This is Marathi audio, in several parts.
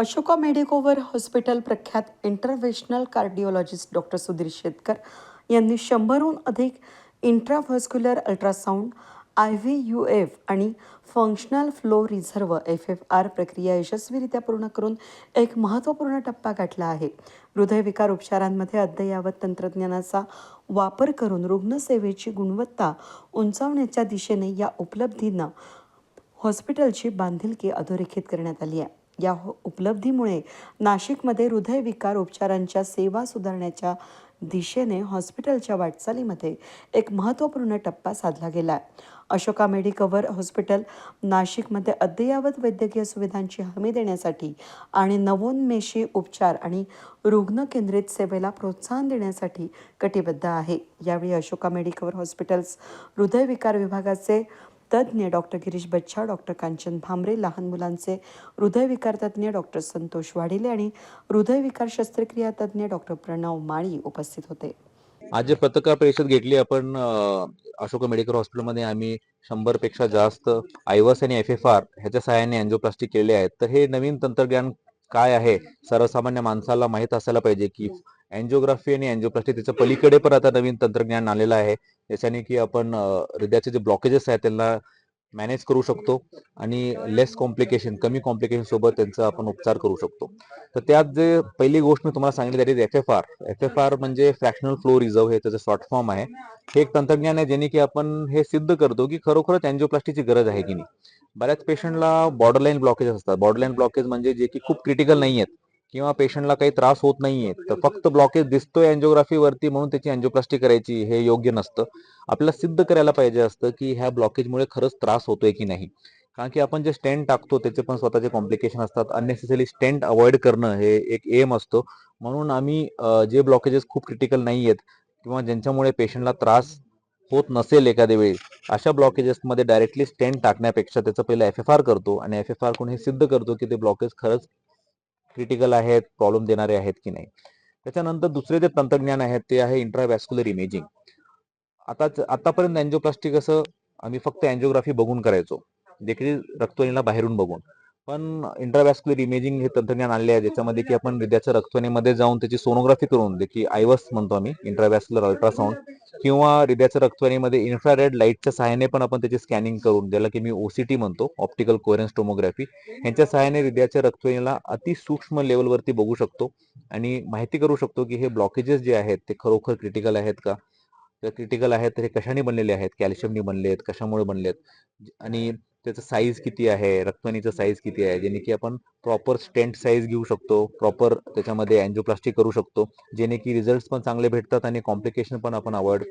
अशोका मेडिकोवर हॉस्पिटल प्रख्यात interventional cardiologist doctor Sudhir Shetkar यांनी शंभरहून अधिक intravascular ultrasound I V U F आणि functional flow reserve F F R प्रक्रिया यशस्वीरित्या पूर्ण करून एक महत्त्वपूर्ण टप्पा गाठला आहे. हृदयविकार उपचारांमध्ये अद्ययावत तंत्रज्ञानाचा वापर करून रुग्णसेवेची गुणवत्ता उंचावण्याच्या दिशेने या उपलब्धींना हॉस्पिटलची बांधिलकी अधोरेखित करण्यात आली आहे. या हो- उपलब्धीमुळे नाशिकमध्ये हृदयविकार उपचारांच्या सेवा सुधारण्याच्या दिशेने हॉस्पिटलच्या वाटचालीमध्ये एक महत्त्वपूर्ण टप्पा साधला गेला आहे अशोका मेडिकवर हॉस्पिटल नाशिकमध्ये अद्ययावत वैद्यकीय सुविधांची हमी देण्यासाठी आणि नवोन्मेषी उपचार आणि रुग्ण केंद्रित सेवेला प्रोत्साहन देण्यासाठी कटिबद्ध आहे. यावेळी अशोका मेडिकवर हॉस्पिटल्स हृदयविकार विभागाचे तज्ज्ञ डॉक्टर गिरीश बच्छा डॉक्टर कांचन भामरे लहान मुलांचे हृदयविकार तज्ज्ञ डॉक्टर संतोष वाढिले आणि हृदयविकार शस्त्रक्रिया तज्ज्ञ डॉक्टर प्रणव माळी उपस्थित होते. आज जे पत्रकार परिषद घेतली आपण अशोक मेडिकल हॉस्पिटलमध्ये आम्ही शंभरपेक्षा जास्त आयवस आणि एफ एफ आर ह्याच्या सहाय्याने अँजिओप्लास्टिक केले आहेत. तर हे नवीन तंत्रज्ञान काय आहे? सर्वसामान्य माणसाला माहीत असायला पाहिजे की अँजिओग्राफी आणि अँजिओप्लास्टी त्याच्या पलीकडे पण आता नवीन तंत्रज्ञान आलेलं आहे. ज्याच्याने की आपण हृदयाचे जे ब्लॉकेजेस आहेत त्यांना मॅनेज करू शकतो आणि लेस कॉम्प्लिकेशन कमी कॉम्प्लिकेशन सोबत त्यांचा आपण उपचार करू शकतो. तर त्यात जे पहिली गोष्ट मी तुम्हाला सांगितली that is F F R F F R म्हणजे फ्रॅक्शनल फ्लो रिझर्व हे त्याचं शॉर्ट फॉर्म आहे. हे एक तंत्रज्ञान आहे ज्याने की आपण हे सिद्ध करतो की खरोखरच अँजिओप्लास्टीची गरज आहे की नाही. बऱ्याच पेशंटला बॉर्डरलाईन ब्लॉकेज असतात. बॉर्डरलाईन ब्लॉकेज म्हणजे जे की खूप क्रिटिकल नाही आहेत किंवा पेशंटला काही त्रास होत नाहीये तर फक्त ब्लॉकेज दिसतोय अँजिओग्राफी वरती म्हणून त्याची अँजिओप्लास्टी करायची हे योग्य नसतं. आपल्याला सिद्ध करायला पाहिजे असतं की ह्या ब्लॉकेजमुळे खरंच त्रास होतोय की नाही. कारण की आपण जे स्टेंट टाकतो त्याचे पण स्वतःचे कॉम्प्लिकेशन असतात. अननेसेसरी स्टेंट अवॉइड करणं हे एक एम असतो. म्हणून आम्ही जे ब्लॉकेजेस खूप क्रिटिकल नाही आहेत किंवा ज्यांच्यामुळे पेशंटला त्रास होत नसेल एखाद्या वेळी अशा ब्लॉकेजेसमध्ये डायरेक्टली स्टेंट टाकण्यापेक्षा त्याचं पहिलं एफ एफ आर करतो आणि एफ एफ आर कोण हे सिद्ध करतो की ते ब्लॉकेज खरंच क्रिटिकल आहेत प्रॉब्लेम देणारे आहेत की नाही? त्याच्यानंतर दुसरे जे तंत्रज्ञान आहे ते आहे इंट्राव्हॅस्क्युलर इमेजिंग आता आतापर्यंत अँजिओप्लास्टिक कसं आम्ही फक्त अँजिओग्राफी बघून करायचो. देखील रक्तवाहिनीला बाहेरून बघून. पण इंट्रावॅस्क्युलर इमेजिंग हे तंत्रज्ञान आणले आहे ज्याच्यामध्ये की आपण हृदयाच्या रक्तवाहिनीमध्ये जाऊन त्याची सोनोग्राफी करून जे की आयवस म्हणतो आम्ही इंट्रावॅस्क्युलर अल्ट्रासाऊंड किंवा हृदयाच्या रक्तवाहिनीमध्ये इन्फ्रारेड लाईटच्या सहाय्याने पण आपण त्याची स्कॅनिंग करून ज्याला की मी ओसीटी म्हणतो ऑप्टिकल कोरेन्स टोमोग्राफी यांच्या सहाय्याने हृदयाच्या रक्तवाहिनीला अतिसूक्ष्म लेवलवरती बघू शकतो आणि माहिती करू शकतो की हे ब्लॉकेजेस जे आहेत ते खरोखर क्रिटिकल आहेत का? जर क्रिटिकल आहेत तर हे कशाने बनलेले आहेत? कॅल्शियमने बनले आहेत कशामुळे बनले आहेत आणि त्याचं साईज किती आहे? रक्तनीचं साईज किती आहे? जेणे की आपण प्रॉपर स्टेंट साईज घेऊ शकतो प्रॉपर त्याच्यामध्ये अँजिओप्लास्टिक करू शकतो जेणे की रिझल्ट पण चांगले भेटतात आणि कॉम्प्लिकेशन पण आपण अवॉइड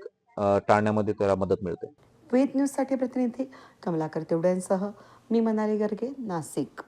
टाळण्यामध्ये त्याला मदत मिळते. वेद न्यूजसाठी प्रतिनिधी कमलाकर तेवड्यांसह मी मनाली गर्गे नाशिक.